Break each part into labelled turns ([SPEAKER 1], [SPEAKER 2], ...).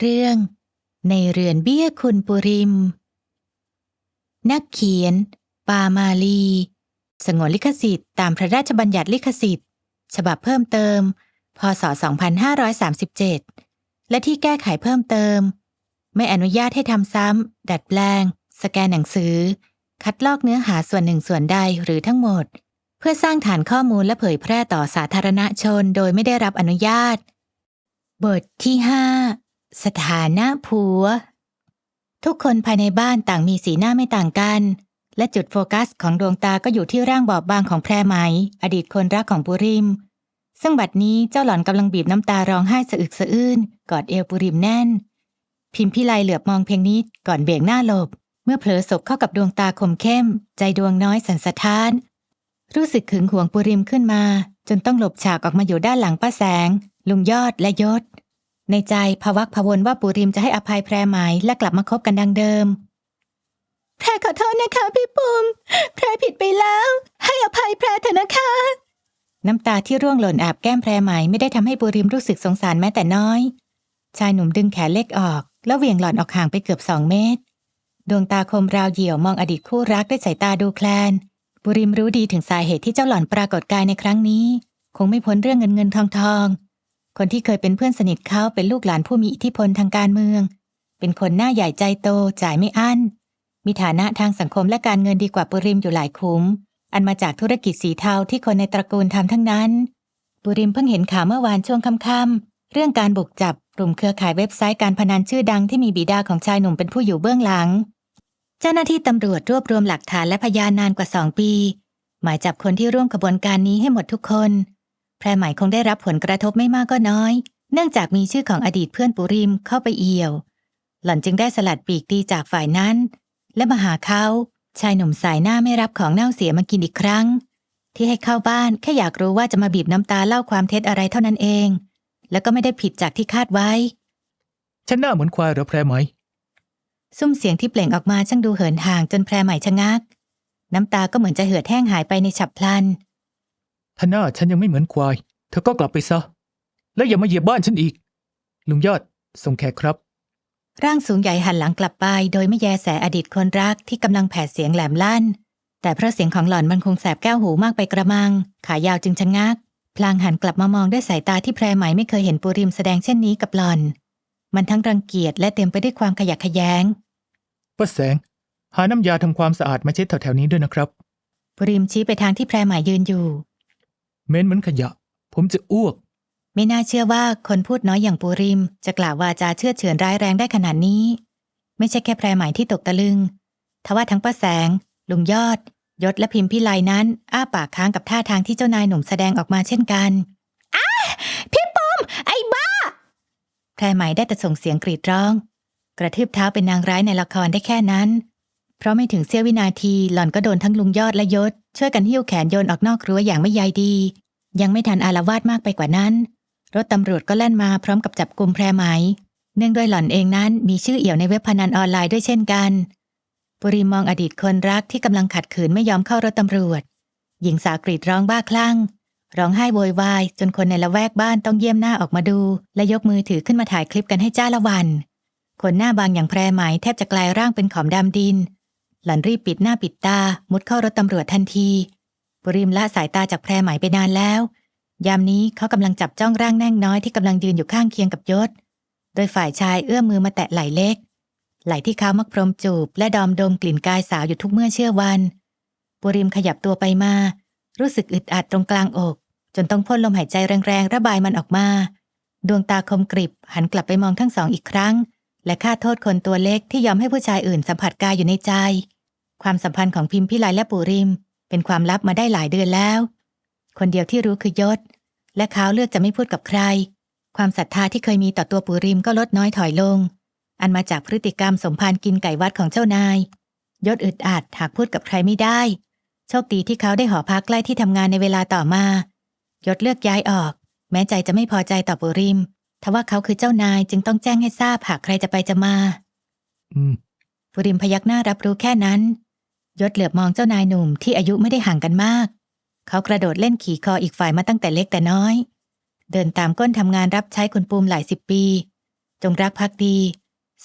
[SPEAKER 1] เรื่อง ในเรือนเบี้ยคุณปุริม นักเขียน ปามาลี สงวนลิขสิทธิ์ตามพระราชบัญญัติลิขสิทธิ์ ฉบับเพิ่มเติม พศ 2537 และที่แก้ไขเพิ่มเติม ไม่อนุญาตให้ทำซ้ำ ดัดแปลง สแกนหนังสือ คัดลอกเนื้อหาส่วนหนึ่งส่วนใดหรือทั้งหมดเพื่อสร้างฐานข้อมูลและเผยแพร่ต่อสาธารณชนโดยไม่ได้รับอนุญาต บทที่5 สถานะผัว ทุกคนภายในบ้านต่างมีสีหน้าไม่ต่างกัน และจุดโฟกัสของดวงตาก็อยู่ที่ร่างบอบบางของแพรไหม อดีตคนรักของปุริม ซึ่งบัดนี้เจ้าหล่อนกำลังบีบน้ำตาร้องไห้สะอึกสะอื้นกอดเอวปุริมแน่น พิมพิไลเหลือบมองเพียงนี้ก่อนเบี่ยงหน้าหลบ เมื่อเผลอศพเข้ากับดวงตาคมเข้ม ใจดวงน้อยสันสะท้าน รู้สึกขึงหวงปุริมขึ้นมา จนต้องหลบฉากออกมาอยู่ด้านหลังป้าแสง ลุงยอดและยศ ในใจพวักพวนว่าปุริมจะให้อภัยแพรไหมและกลับมาคบกันดังเดิม แพรขอโทษนะคะพี่ปุ่มแพรผิดไปแล้ว ให้อภัยแพรเถอะนะคะ น้ำตาที่ร่วงหล่นอาบแก้มแพรไหมไม่ได้ทำให้ปุริมรู้สึกสงสารแม้แต่น้อย ชายหนุ่มดึงแขนเล็กออก แล้วเหวี่ยงหล่อนออกห่างไปเกือบสองเมตร ดวงตาคมราวเหี่ยวมองอดีตคู่รักด้วยสายตาดูแคลนปุริมรู้ดีถึงสาเหตุที่เจ้าหล่อนปรากฏกายในครั้งนี้ คงไม่พ้นเรื่องเงินเงินทองทอง คนที่เคยเป็นเพื่อนสนิทเขาเป็นลูกหลานผู้มีอิทธิพลทางการเมือง เป็นคนหน้าใหญ่ใจโตจ่ายไม่อั้น มีฐานะทางสังคมและการเงินดีกว่าปุริมอยู่หลายคุ้ม อันมาจากธุรกิจสีเทาที่คนในตระกูลทำทั้งนั้น ปุริมเพิ่งเห็นข่าวเมื่อวานช่วงค่ำๆเรื่องการบุกจับกลุ่มเครือข่ายเว็บไซต์การพนันชื่อดังที่มีบิดาของชายหนุ่มเป็นผู้อยู่เบื้องหลัง เจ้าหน้าที่ตำรวจรวบรวมหลักฐานและพยานนานกว่าสองปี หมายจับคนที่ร่วมขบวนการนี้ให้หมดทุกคน แพรไหมคงได้รับผลกระทบไม่มากก็น้อย เนื่องจากมีชื่อของอดีตเพื่อนปุริมเข้าไปเอี่ยว หล่อนจึงได้สลัดปีกตีจากฝ่ายนั้น และมาหาเขา ชายหนุ่มสายหน้าไม่รับของเน่าเสียมากินอีกครั้ง ที่ให้เข้าบ้านแค่อยากรู้ว่าจะมาบีบน้ำตาเล่าความเท็จอะไรเท่านั้นเอง แล้วก็ไม่ได้ผิดจากที่คาดไว้
[SPEAKER 2] ฉันหน้าเหมือนควายเหรอแพรไหม
[SPEAKER 1] ซุ้มเสียงที่เปล่งออกมาช่างดูเหินห่างจนแพรใหม่ชะงัก น้ำตาก็เหมือนจะเหือดแห้งหายไปในฉับพลัน
[SPEAKER 2] ถ้าหน้าฉันยังไม่เหมือนควาย เธอก็กลับไปซะ แล้วอย่ามาเหยียบบ้านฉันอีก ลุงยอดส่งแขกครับ
[SPEAKER 1] ร่างสูงใหญ่หันหลังกลับไป โดยไม่แยแสอดีตคนรักที่กำลังแผดเสียงแหลมลั่น แต่เพราะเสียงของหล่อนมันคงแสบแก้วหูมากไปกระมัง ขายาวจึงชะงัก พลางหันกลับมามองด้วยสายตาที่แพรไหมไม่เคยเห็นปุริมแสดงเช่นนี้กับหล่อน มันทั้งรังเกียจและเต็มไปด้วยความขยะแขยง
[SPEAKER 2] ป้าแสง หาน้ำยาทำความสะอาดมาเช็ดแถวๆนี้ด้วยนะครับ
[SPEAKER 1] ปุริมชี้ไปทางที่แพรไหมยืนอยู่
[SPEAKER 2] เหม็นเหมือนขยะ ผมจะอ้วก
[SPEAKER 1] ไม่น่าเชื่อว่าคนพูดน้อยอย่างปูริม จะกล่าววาจาเชื่อเฉือนร้ายแรงได้ขนาดนี้ ไม่ใช่แค่แพรใหม่ที่ตกตะลึง ทว่าทั้งป้าแสง ลุงยอด ยศและพิมพ์พิไลนั้น อ้าปากค้างกับท่าทางที่เจ้านายหนุ่มแสดงออกมาเช่นกันอ้าพี่ปมไอ้บ้า แพรใหม่ได้แต่ส่งเสียงกรีดร้อง กระทืบเท้าเป็นนางร้ายในละครได้แค่นั้น เพราะไม่ถึงเสี้ยววินาทีหล่อนก็โดนทั้งลุงยอดและยศ ช่วยกันหิ้วแขนโยนออกนอกรั้วอย่างไม่ใยดี ยังไม่ทันอารวาสมากไปกว่านั้น รถตำรวจก็แล่นมาพร้อมกับจับกลุ่มแพรไหม เนื่องด้วยหล่อนเองนั้นมีชื่อเอี่ยวในเว็บพนันออนไลน์ด้วยเช่นกัน ปุริมมองอดีตคนรักที่กำลังขัดขืนไม่ยอมเข้ารถตำรวจ หญิงสาวกรีดร้องบ้าคลั่ง ร้องไห้โวยวายจนคนในละแวกบ้านต้องเยี่ยมหน้าออกมาดู และยกมือถือขึ้นมาถ่ายคลิปกันให้จ้าละวัน คนหน้าบางอย่างแพรไหมแทบจะกลายร่างเป็นขอมดำดิน หล่อนรีบปิดหน้าปิดตา มุดเข้ารถตำรวจทันทีปุริมละสายตาจากแพรหมายไปนานแล้ว ยามนี้เขากำลังจับจ้องร่างแน่งน้อยที่กำลังยืนอยู่ข้างเคียงกับยศ โดยฝ่ายชายเอื้อมมือมาแตะไหล่เล็ก ไหล่ที่เขามักพรมจูบ และดอมดมกลิ่นกายสาวอยู่ทุกเมื่อเชื่อวันปุริมขยับตัวไปมา รู้สึกอึดอัดตรงกลางอก จนต้องพ่นลมหายใจแรงๆ ระบายมันออกมา ดวงตาคมกริบ หันกลับไปมองทั้งสองอีกครั้ง และฆ่าโทษคนตัวเล็กที่ยอมให้ผู้ชายอื่นสัมผัสกายอยู่ในใจ ความสัมพันธ์ของพิมพิไลและปุริม เป็นความลับมาได้หลายเดือนแล้ว คนเดียวที่รู้คือยศ และเขาเลือกจะไม่พูดกับใคร ความศรัทธาที่เคยมีต่อตัวปุริมก็ลดน้อยถอยลง อันมาจากพฤติกรรมสมพานกินไก่วัดของเจ้านาย ยศอึดอัดหากพูดกับใครไม่ได้ โชคดีที่เขาได้หอพักใกล้ที่ทำงานในเวลาต่อมา ยศเลือกย้ายออก แม้ใจจะไม่พอใจต่อปุริมทว่าเขาคือเจ้านายจึงต้องแจ้งให้ทราบหากใครจะไปจะมา
[SPEAKER 2] อืม
[SPEAKER 1] ปุริมพยักหน้ารับรู้แค่นั้น ยศเหลือบมองเจ้านายหนุ่มที่อายุไม่ได้ห่างกันมาก เขากระโดดเล่นขี่คออีกฝ่ายมาตั้งแต่เล็กแต่น้อย เดินตามก้นทำงานรับใช้คุณปูมหลายสิบปี จงรักภักดี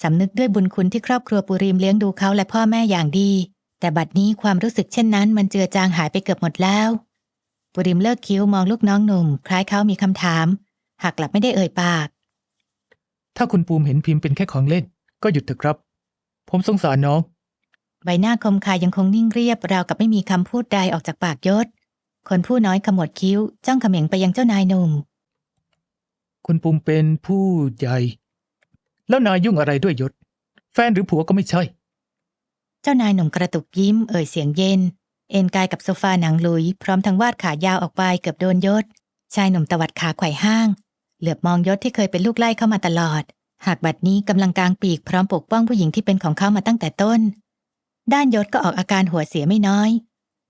[SPEAKER 1] สำนึกด้วยบุญคุณที่ครอบครัวปุริมเลี้ยงดูเขาและพ่อแม่อย่างดี แต่บัดนี้ความรู้สึกเช่นนั้นมันเจือจางหายไปเกือบหมดแล้ว ปุริมเลิกคิ้วมองลูกน้องหนุ่ม คล้ายเขามีคำถาม หากกลับไม่ได้เอ่ยปาก
[SPEAKER 2] ถ้าคุณปูมเห็นพิมพ์เป็นแค่ของเล่น ก็หยุดเถอะครับ ผมสงสารน้อง
[SPEAKER 1] ใบหน้าคมคายยังคงนิ่งเรียบ ราวกับไม่มีคำพูดใดออกจากปากยศ คนผู้น้อยขมวดคิ้ว จ้องเขม็งไปยังเจ้านายหนุ่ม
[SPEAKER 2] คุณปูมเป็นผู้ใหญ่ แล้วนายยุ่งอะไรด้วยยศ แฟนหรือผัวก็ไม่ใช่
[SPEAKER 1] เจ้านายหนุ่มกระตุกยิ้มเอ่ยเสียงเย็น เอนกายกับโซฟาหนังลุย พร้อมทั้งวาดขายาวออกไปเกือบโดนยศ ชายหนุ่มตวัดขาไขว่ห้าง เหลือบมองยศที่เคยเป็นลูกไล่เข้ามาตลอด หากบัดนี้กำลังกลางปีกพร้อมปกป้องผู้หญิงที่เป็นของเขามาตั้งแต่ต้น ด้านยศก็ออกอาการหัวเสียไม่น้อย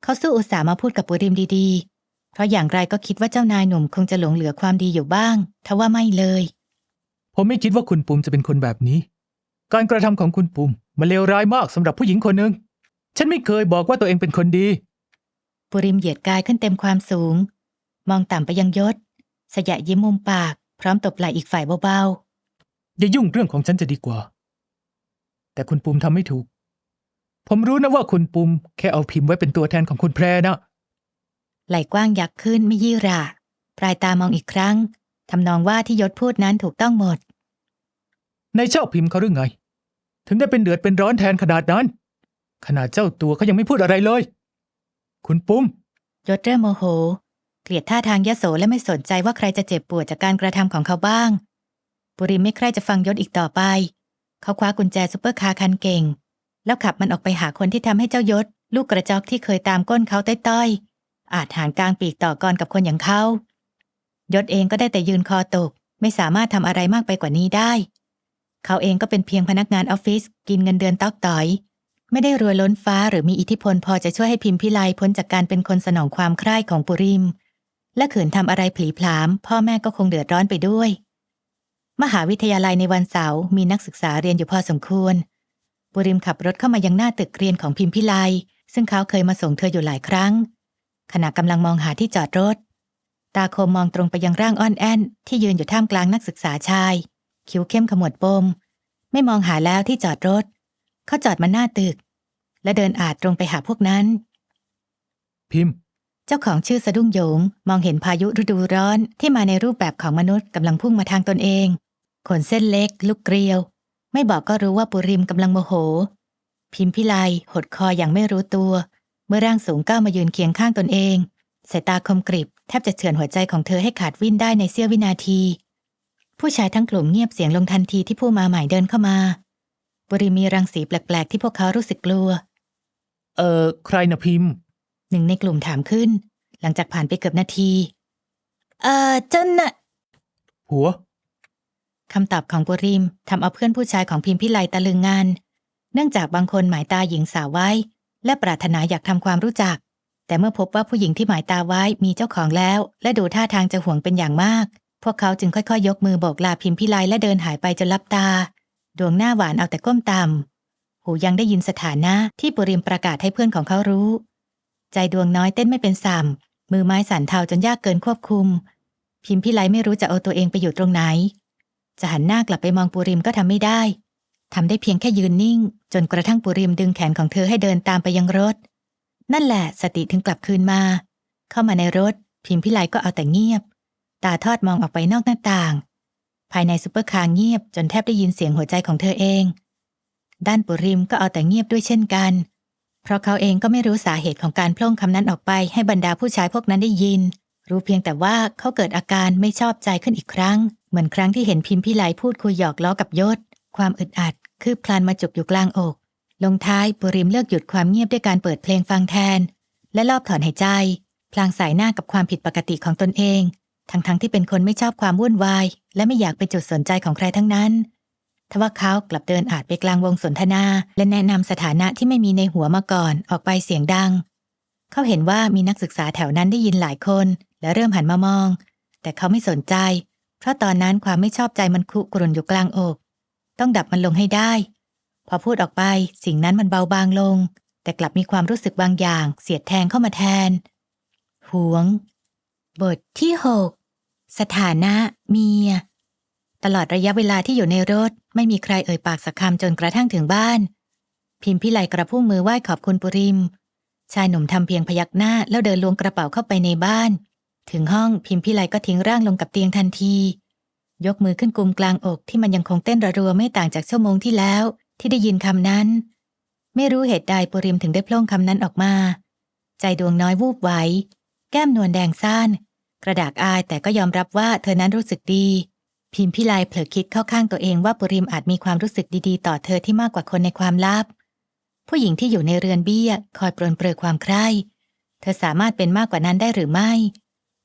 [SPEAKER 1] เขาสู้อุตส่าห์มาพูดกับปุริมดีๆ เพราะอย่างไรก็คิดว่าเจ้านายหนุ่มคงจะหลงเหลือความดีอยู่บ้าง ทว่าไม่เลย
[SPEAKER 2] ผมไม่คิดว่าคุณปูมจะเป็นคนแบบนี้ การกระทำของคุณปูมมันเลวร้ายมากสำหรับผู้หญิงคนหนึ่ง ฉันไม่เคยบอกว่าตัวเองเป็นคนดี
[SPEAKER 1] ปุริมเหยียดกายขึ้นเต็มความสูง มองต่ำไปยังยศ สยะยิ้มมุมปาก พร้อมตบไหล่อีกฝ่ายเบา
[SPEAKER 2] อย่ายุ่งเรื่องของฉันจะดีกว่า แต่คุณปูมทำไม่ถูก ผมรู้นะว่าคุณปูมแค่เอาพิมพ์ไว้เป็นตัวแทนของคุณแพรนะ
[SPEAKER 1] ๆไหล่กว้างยักขึ้นไม่ยี่หร่าปลายตามองอีกครั้งทำนองว่าที่ยศพูดนั้นถูกต้องหมด
[SPEAKER 2] ในายชอบพิมพ์เขาหรือไง ถึงได้เป็นเดือดเป็นร้อนแทนขนาดนั้น ขนาดเจ้าตัวเขายังไม่พูดอะไรเลย คุณปุ้ม
[SPEAKER 1] ยศเริ่มโมโห เกลียดท่าทางยโสและไม่สนใจว่าใครจะเจ็บปวดจากการกระทำของเขาบ้าง ปุริมไม่ใคร่จะฟังยศอีกต่อไป เขาคว้ากุญแจซุปเปอร์คาร์คันเก่ง แล้วขับมันออกไปหาคนที่ทำให้เจ้ายศ ลูกกระจอกที่เคยตามก้นเขาต้อยๆ อาจหารกลางปีกต่อกรกับคนอย่างเขายศเองก็ได้แต่ยืนคอตก ไม่สามารถทำอะไรมากไปกว่านี้ได้ เขาเองก็เป็นเพียงพนักงานออฟฟิศกินเงินเดือนตอกต่อย ไม่ได้รวยล้นฟ้าหรือมีอิทธิพลพอจะช่วยให้พิมพิไลพ้นจากการเป็นคนสนองความใคร่ของปุริม และขืนทำอะไรผลีผลาม พ่อแม่ก็คงเดือดร้อนไปด้วย มหาวิทยาลัยในวันเสาร์มีนักศึกษาเรียนอยู่พอสมควร ปุริมขับรถเข้ามายังหน้าตึกเรียนของพิมพิไลซึ่งเขาเคยมาส่งเธออยู่หลายครั้ง ขณะกำลังมองหาที่จอดรถ ตาคมมองตรงไปยังร่างอ้อนแอนที่ยืนอยู่ท่ามกลางนักศึกษาชาย คิ้วเข้มขมวดปม ไม่มองหาแล้วที่จอดรถ เขาจอดมาหน้าตึก และเดินอาจตรงไปหาพวกนั้น
[SPEAKER 2] พิมพ์
[SPEAKER 1] เจ้าของชื่อสะดุ้งโยง มองเห็นพายุฤดูร้อนที่มาในรูปแบบของมนุษย์กำลังพุ่งมาทางตนเองขนเส้นเล็ก ลุกเกลียว ไม่บอกก็รู้ว่าปุริมกำลังโมโห พิมพิไลหดคออย่างไม่รู้ตัว เมื่อร่างสูงก้าวมายืนเคียงข้างตนเองสายตาคมกริบแทบจะเฉือนหัวใจของเธอให้ขาดวิ่นได้ในเสี้ยววินาที ผู้ชายทั้งกลุ่มเงียบเสียงลงทันทีที่ผู้มาใหม่เดินเข้ามาปุริมมีรังสีแปลกๆ ที่พวกเขารู้สึกกลัว
[SPEAKER 2] เอ่อใครนะพิมพ์
[SPEAKER 1] หนึ่งในกลุ่มถามขึ้น หลังจากผ่านไปเกือบนาที เอ่อเจ้าน่ะ
[SPEAKER 2] หัว
[SPEAKER 1] คำตอบของปุริมทำเอาเพื่อนผู้ชายของพิมพิไลตะลึงงาน เนื่องจากบางคนหมายตาหญิงสาวไว้ และปรารถนาอยากทำความรู้จัก แต่เมื่อพบว่าผู้หญิงที่หมายตาไว้มีเจ้าของแล้ว และดูท่าทางจะห่วงเป็นอย่างมาก พวกเขาจึงค่อยๆ ยกมือโบกลาพิมพิไลและเดินหายไปจนลับตา ดวงหน้าหวานเอาแต่ก้มต่ำหูยังได้ยินสถานะที่ปุริมประกาศให้เพื่อนของเขารู้ ใจดวงน้อยเต้นไม่เป็นสัมมือไม้สั่นเทาจนยากเกินควบคุม พิมพิไลไม่รู้จะเอาตัวเองไปอยู่ตรงไหน จะหันหน้ากลับไปมองปุริมก็ทำไม่ได้ทำได้เพียงแค่ยืนนิ่ง จนกระทั่งปุริมดึงแขนของเธอให้เดินตามไปยังรถ นั่นแหละสติถึงกลับคืนมา เข้ามาในรถ พิมพิไลก็เอาแต่เงียบ ตาทอดมองออกไปนอกหน้าต่าง ภายในซุปเปอร์คาร์เงียบจนแทบได้ยินเสียงหัวใจของเธอเอง ด้านปุริมก็เอาแต่เงียบด้วยเช่นกัน เพราะเขาเองก็ไม่รู้สาเหตุของการพล่งคำนั้นออกไปให้บรรดาผู้ชายพวกนั้นได้ยิน รู้เพียงแต่ว่าเขาเกิดอาการไม่ชอบใจขึ้นอีกครั้ง มือนครั้งที่เห็นพิมพิไลพูดคุยหยอกล้อกับยศ ความอึดอัด คืบคลานมาจุกอยู่กลางอก ลงท้ายปุริมเลือกหยุดความเงียบด้วยการเปิดเพลงฟังแทน และรอบถอนหายใจ พลางสายหน้ากับความผิดปกติของตนเอง ทั้งๆที่เป็นคนไม่ชอบความวุ่นวาย และไม่อยากเป็นจุดสนใจของใครทั้งนั้นทว่าเขากลับเดินอาจไปกลางวงสนทนา และแนะนำสถานะที่ไม่มีในหัวมาก่อนออกไปเสียงดัง เขาเห็นว่ามีนักศึกษาแถวนั้นได้ยินหลายคน และเริ่มหันมามอง แต่เขาไม่สนใจ ราะตอนนั้นความไม่ชอบใจมันคุกรุ่นอยู่กลางอก ต้องดับมันลงให้ได้ พอพูดออกไปสิ่งนั้นมันเบาบางลง แต่กลับมีความรู้สึกบางอย่าง เสียดแทงเข้ามาแทนหวง บทที่หกสถานะเมีย ตลอดระยะเวลาที่อยู่ในรถ ไม่มีใครเอ่ยปากสักคำจนกระทั่งถึงบ้าน พิมพิไลกระพุ่งมือไหว้ขอบคุณปุริม ชายหนุ่มทำเพียงพยักหน้าแล้วเดินลวงกระเป๋าเข้าไปในบ้าน ถึงห้องพิมพิไลก็ทิ้งร่างลงกับเตียงทันที ยกมือขึ้นกุมกลางอกที่มันยังคงเต้นระรัวไม่ต่างจากชั่วโมงที่แล้ว ที่ได้ยินคำนั้น ไม่รู้เหตุใดปุริมถึงได้พล่งคำนั้นออกมา ใจดวงน้อยวูบไหวแก้มนวลแดงซ่านกระดากอายแต่ก็ยอมรับว่าเธอนั้นรู้สึกดี พิมพิไลเผลอคิดเข้าข้างตัวเองว่าปุริมอาจมีความรู้สึกดีๆ ต่อเธอที่มากกว่าคนในความลับ ผู้หญิงที่อยู่ในเรือนเบี้ย คอยปรนเปรอความใคร่เธอสามารถเป็นมากกว่านั้นได้หรือไม่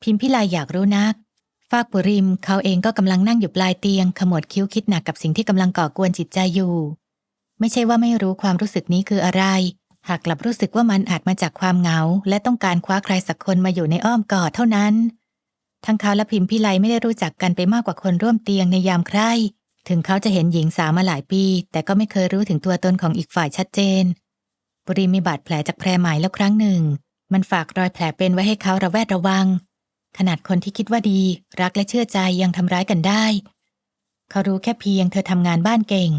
[SPEAKER 1] พิมพิไลอยากรู้นัก ฟากปุริม เขาเองก็กำลังนั่งอยู่ปลายเตียง ขมวดคิ้วคิดหนักกับสิ่งที่กำลังก่อกวนจิตใจอยู่ ไม่ใช่ว่าไม่รู้ความรู้สึกนี้คืออะไร หากกลับรู้สึกว่ามันอาจมาจากความเหงา และต้องการคว้าใครสักคนมาอยู่ในอ้อมกอดเท่านั้น ทั้งเขาและพิมพิไลไม่ได้รู้จักกันไปมากกว่าคนร่วมเตียงในยามใคร่ ถึงเขาจะเห็นหญิงสาวมาหลายปี แต่ก็ไม่เคยรู้ถึงตัวตนของอีกฝ่ายชัดเจน ปุริมมีบาดแผลจากแพรไหมแล้วครั้งหนึ่ง มันฝากรอยแผลเป็นไว้ให้เขาระแวดระวัง ขนาดคนที่คิดว่าดี รักและเชื่อใจยังทำร้ายกันได้ เขารู้แค่เพียงเธอทำงานบ้านเก่ง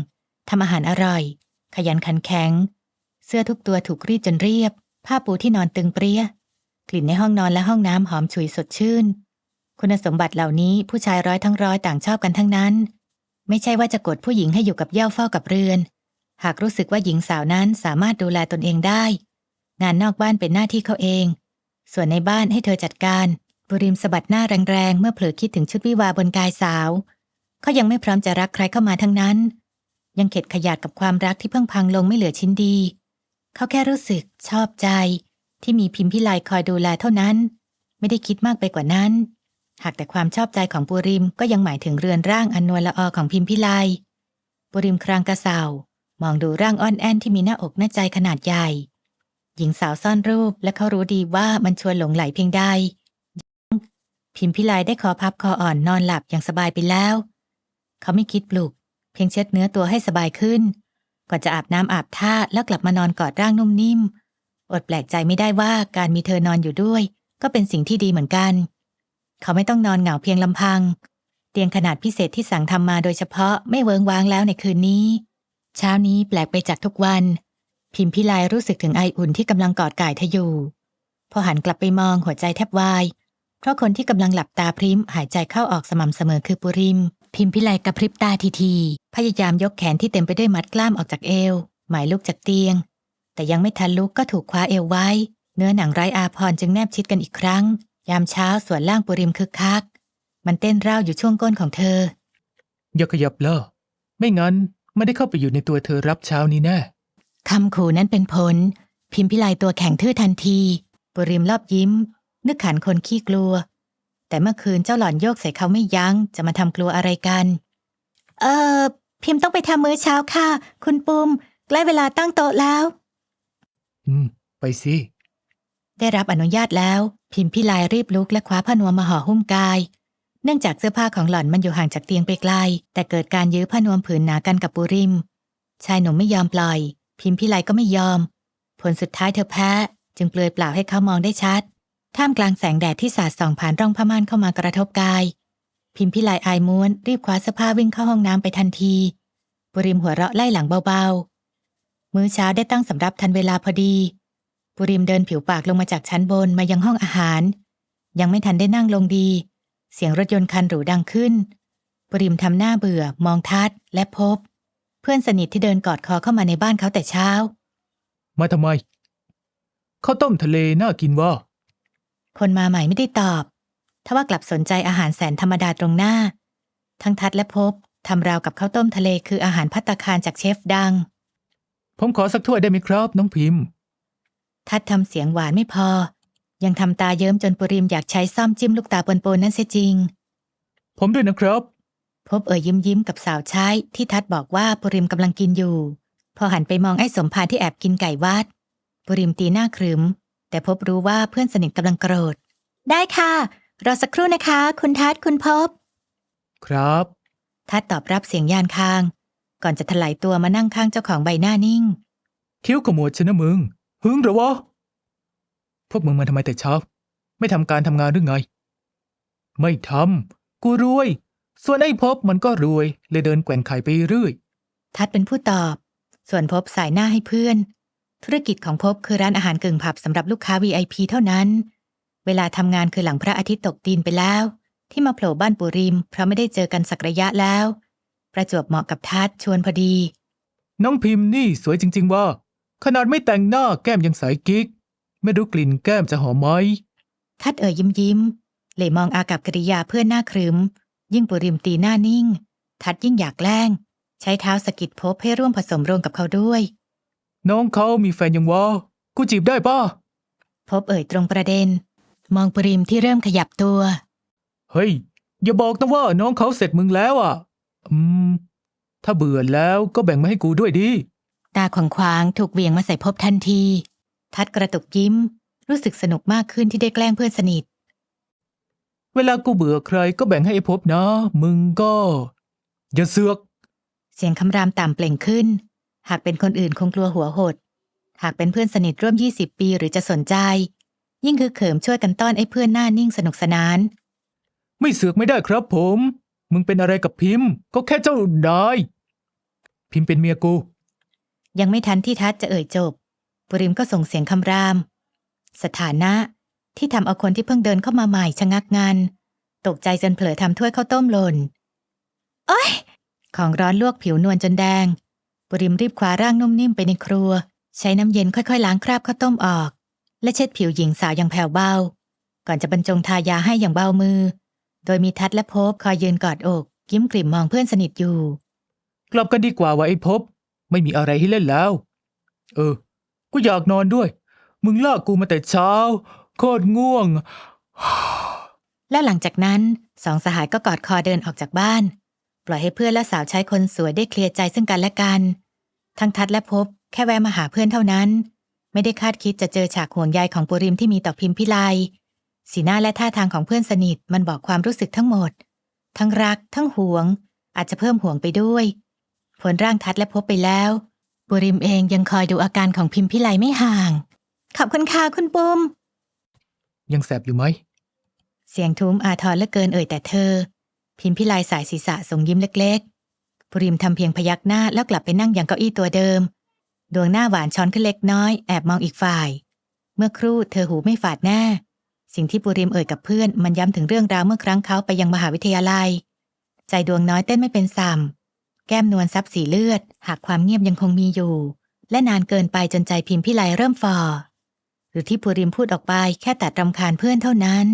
[SPEAKER 1] ทำอาหารอร่อย ขยันขันแข็ง เสื้อทุกตัวถูกรีดจนเรียบ ผ้าปูที่นอนตึงเปรี้ย กลิ่นในห้องนอนและห้องน้ำหอมฉุยสดชื่น คุณสมบัติเหล่านี้ผู้ชายร้อยทั้งร้อยต่างชอบกันทั้งนั้น ไม่ใช่ว่าจะกดผู้หญิงให้อยู่กับเย้าเฝ้ากับเรือน หากรู้สึกว่าหญิงสาวนั้นสามารถดูแลตนเองได้ งานนอกบ้านเป็นหน้าที่เขาเอง ส่วนในบ้านให้เธอจัดการ บุริมสะบัดหน้าแรงๆ เมื่อเผลอคิดถึงชุดวิวาบนกายสาว เขายังไม่พร้อมจะรักใครเข้ามาทั้งนั้น ยังเข็ดขยาดกับความรักที่เพิ่งพังลงไม่เหลือชิ้นดี เขาแค่รู้สึกชอบใจ ที่มีพิมพิไลคอยดูแลเท่านั้น ไม่ได้คิดมากไปกว่านั้น หากแต่ความชอบใจของปุริมก็ยังหมายถึงเรือนร่างอันนวลละออของพิมพิไลปุริมครางกระเซามองดูร่างอ่อนแอนที่มีหน้าอกหน้าใจขนาดใหญ่ หญิงสาวซ่อนรูปและเขารู้ดีว่ามันชวนหลงไหลเพียงใด พิมพิไลได้คอพับคออ่อนนอนหลับอย่างสบายไปแล้ว เขาไม่คิดปลุก เพียงเช็ดเนื้อตัวให้สบายขึ้น ก่อนจะอาบน้ำอาบท่าแล้วกลับมานอนกอดร่างนุ่มนิ่ม อดแปลกใจไม่ได้ว่าการมีเธอนอนอยู่ด้วย ก็เป็นสิ่งที่ดีเหมือนกัน เขาไม่ต้องนอนเหงาเพียงลำพัง เตียงขนาดพิเศษที่สั่งทำมาโดยเฉพาะไม่เวิงว้างแล้วในคืนนี้ เช้านี้แปลกไปจากทุกวัน พิมพิไลรู้สึกถึงไออุ่นที่กำลังกอดก่ายเธออยู่ พอหันกลับไปมองหัวใจแทบวาย เพราะคนที่กำลังหลับตาพริมหายใจเข้าออกสม่ำเสมอคือปุริม พิมพิไลกระพริบตาทีทีๆพยายามยกแขนที่เต็มไปด้วยมัดกล้ามออกจากเอว หมายลุกจากเตียง แต่ยังไม่ทันลุกก็ถูกคว้าเอวไว้ เนื้อหนังไร้อาพรณ์จึงแนบชิดกันอีกครั้ง ยามเช้าส่วนล่างปุริมคึกคัก มันเต้นร่าวอยู่ช่วงก้นของเธอ
[SPEAKER 2] อย่าขยับเลยไม่งั้นไม่ได้เข้าไปอยู่ในตัวเธอรับเช้านี้แน่
[SPEAKER 1] คำขู่นั้นเป็นผล พิมพิไลตัวแข็งทื่อทันที ปุริมรอบยิ้ม นึกขันคนขี้กลัว แต่เมื่อคืนเจ้าหล่อนโยกใส่เขาไม่ยัง้ง จะมาทำกลัวอะไรกัน เออพิมพ์ต้องไปทำมื้อเช้าค่ะ คุณปุมใกล้เวลาตั้งโต๊ะแล้ว
[SPEAKER 2] อืม ไปสิ
[SPEAKER 1] ได้รับอนุญาตแล้ว พิมพิไลรีบลุกและคว้าผ้านวมมาห่อหุ้มกาย เนื่องจากเสื้อผ้าของหล่อนมันอยู่ห่างจากเตียงไปไกล แต่เกิดการยื้อผ้านวมผืนหนากันกับปุริม ชายหนุ่มไม่ยอมปล่อย พิมพิไลก็ไม่ยอม ผลสุดท้ายเธอแพ้ จึงเปลือยเปล่าให้เขามองได้ชัด ท่ามกลางแสงแดดที่สาดส่องผ่านร่องผ้าม่านเข้ามากระทบกาย พิมพิไลอายม้วน รีบคว้าเสื้อผ้าวิ่งเข้าห้องน้ำไปทันทีปุริมหัวเราะไล่หลังเบาๆ มื้อเช้าได้ตั้งสำรับทันเวลาพอดีปุริมเดินผิวปากลงมาจากชั้นบนมายังห้องอาหาร ยังไม่ทันได้นั่งลงดี เสียงรถยนต์คันหรูดังขึ้นปุริมทำหน้าเบื่อ มองทัดและพบ เพื่อนสนิทที่เดินกอดคอเข้ามาในบ้านเขาแต่เช้า
[SPEAKER 2] มาทำไมข้าวต้มทะเลน่ากินวะ
[SPEAKER 1] คนมาใหม่ไม่ได้ตอบ ทว่ากลับสนใจอาหารแสนธรรมดาตรงหน้า ทั้งทัดและพบทำราวกับข้าวต้มทะเลคืออาหารพัตตาคารจากเชฟดัง
[SPEAKER 2] ผมขอสักถ้วยได้ไหมครับ น้องพิมพ์
[SPEAKER 1] ทัดทำเสียงหวานไม่พอ ยังทำตาเยิ้มจนปุริมอยากใช้ซ่อมจิ้มลูกตาปนๆนั่นเสียจริง
[SPEAKER 2] ผมด้วยนะครับ
[SPEAKER 1] พบเอ่ยยิ้มยิ้มกับสาวใช้ที่ทัดบอกว่าปุริมกำลังกินอยู่ พอหันไปมองไอ้สมภารที่แอบกินไก่วัดปุริมตีหน้าครึม แต่พบรู้ว่าเพื่อนสนิทกำลังโกรธ ได้ค่ะ รอสักครู่นะคะ คุณทัดคุณพบ
[SPEAKER 2] ครับ
[SPEAKER 1] ทัดตอบรับเสียงยานคาง ก่อนจะถลายตัวมานั่งข้างเจ้าของใบหน้านิ่ง
[SPEAKER 2] คิ้วขมวดชนะมึง หึงเหรอวะ พวกมึงมาทำไมแต่เช้า ไม่ทำการทำงานหรือไง ไม่ทำกูรวย ส่วนไอ้พบมันก็รวย เลยเดินแกว่งไข่ไปเรื่อย
[SPEAKER 1] ทัดเป็นผู้ตอบ ส่วนพบสายหน้าให้เพื่อน ธุรกิจของพบคือร้านอาหารกึ่งผับสำหรับลูกค้า VIP เท่านั้น เวลาทำงานคือหลังพระอาทิตย์ตกดินไปแล้ว ที่มาโผล่บ้านปุริม เพราะไม่ได้เจอกันสักระยะแล้ว ประจวบเหมาะกับทัดชวนพอดี
[SPEAKER 2] น้องพิมพ์นี่สวยจริง ๆ ว่า ขนาดไม่แต่งหน้าแก้มยังใสกิ๊ก ไม่รู้กลิ่นแก้มจะหอมไหม
[SPEAKER 1] ทัดเอ่ยยิ้มยิ้มเหลยมองอากับกริยาเพื่อนหน้าครึม ยิ่งปุริมตีหน้านิ่ง ทัดยิ่งอยากแกล้ง ใช้เท้าสะกิดพบให้ร่วมผสมโรงกับเขาด้วย
[SPEAKER 2] น้องเขามีแฟนยังวะกูจีบได้ป่ะ
[SPEAKER 1] พบเอ่ยตรงประเด็น มองปุริมที่เริ่มขยับตัว
[SPEAKER 2] เฮ้ย อย่าบอกนะว่าน้องเขาเสร็จมึงแล้วอะ อืม ถ้าเบื่อแล้วก็แบ่งมาให้กูด้วยดิ
[SPEAKER 1] ตาขวางขวางๆถูกเหวี่ยงมาใส่พบทันที ทัดกระตุกยิ้ม รู้สึกสนุกมากขึ้นที่ได้แกล้งเพื่อนสนิท
[SPEAKER 2] เวลากูเบื่อใครก็แบ่งให้ไอ้พบนะ มึงก็ อย่าเสือก
[SPEAKER 1] เสียงคำรามต่ำเปล่งขึ้น หากเป็นคนอื่นคงกลัวหัวหด หากเป็นเพื่อนสนิทร่วม 20 ปีหรือจะสนใจ ยิ่งคือเขิมช่วยกันต้อนไอ้เพื่อนหน้านิ่งสนุกสนาน
[SPEAKER 2] ไม่เสือกไม่ได้ครับผม มึงเป็นอะไรกับพิมพ์ ก็แค่เจ้านายพิมพ์เป็นเมียกู
[SPEAKER 1] ยังไม่ทันที่ทัดจะเอ่ยจบ ปุริมก็ส่งเสียงคำราม สถานะที่ทำเอาคนที่เพิ่งเดินเข้ามาใหม่ชะงักงันตกใจจนเผลอทำถ้วยข้าวต้มหล่น โอ้ย ของร้อนลวกผิวนวลจนแดง ปุริมรีบคว้าร่างนุ่มนิ่มไปในครัว ใช้น้ำเย็นค่อยๆล้างคราบข้าวต้มออก และเช็ดผิวหญิงสาวอย่างแผ่วเบา ก่อนจะบรรจงทายาให้อย่างเบามือ โดยมีทัดและพบคอยยืนกอดอกยิ้มกลิ่มมองเพื่อนสนิทอยู่
[SPEAKER 2] กลับกันดีกว่าว่าไอ้พบ ไม่มีอะไรให้เล่นแล้ว เออ กูอยากนอนด้วย มึงลากกูมาแต่เช้า โคตรง่วง
[SPEAKER 1] และหลังจากนั้นสองสหายก็กอดคอเดินออกจากบ้าน ปล่อยให้เพื่อนและสาวใช้คนสวยได้เคลียร์ใจซึ่งกันและกัน ทั้งทัดและพบแค่แวะมาหาเพื่อนเท่านั้น ไม่ได้คาดคิดจะเจอฉากห่วงใยของปุริมที่มีต่อพิมพิไลสีหน้าและท่าทางของเพื่อนสนิทมันบอกความรู้สึกทั้งหมด ทั้งรัก ทั้งหวง อาจจะเพิ่มห่วงไปด้วยผลร่างทัดและพบไปแล้ว ปุริมเองยังคอยดูอาการของพิมพิไลไม่ห่าง ขอบคุณค่ะคุณปุ้ม
[SPEAKER 2] ยังแสบอยู่ไหม
[SPEAKER 1] เสียงทุ้มอาทรเหลือเกินเอ่ยแต่เธอ พิมพิลายสายศีรษะส่งยิ้มเล็กๆ ปุริมทำเพียงพยักหน้าแล้วกลับไปนั่งอย่างเก้าอี้ตัวเดิม ดวงหน้าหวานช้อนขึ้นเล็กน้อยแอบมองอีกฝ่าย เมื่อครู่เธอหูไม่ฝาดแน่สิ่งที่ปุริมเอ่ยกับเพื่อนมันย้ำถึงเรื่องราวเมื่อครั้งเขาไปยังมหาวิทยาลัย ใจดวงน้อยเต้นไม่เป็นสัมแก้มนวลซับสีเลือด หากความเงียบยังคงมีอยู่ และนานเกินไปจนใจพิมพิไลเริ่มฝ่อหรือที่ปุริมพูดออกไปแค่ตัดรำคาญเพื่อนเท่านั้น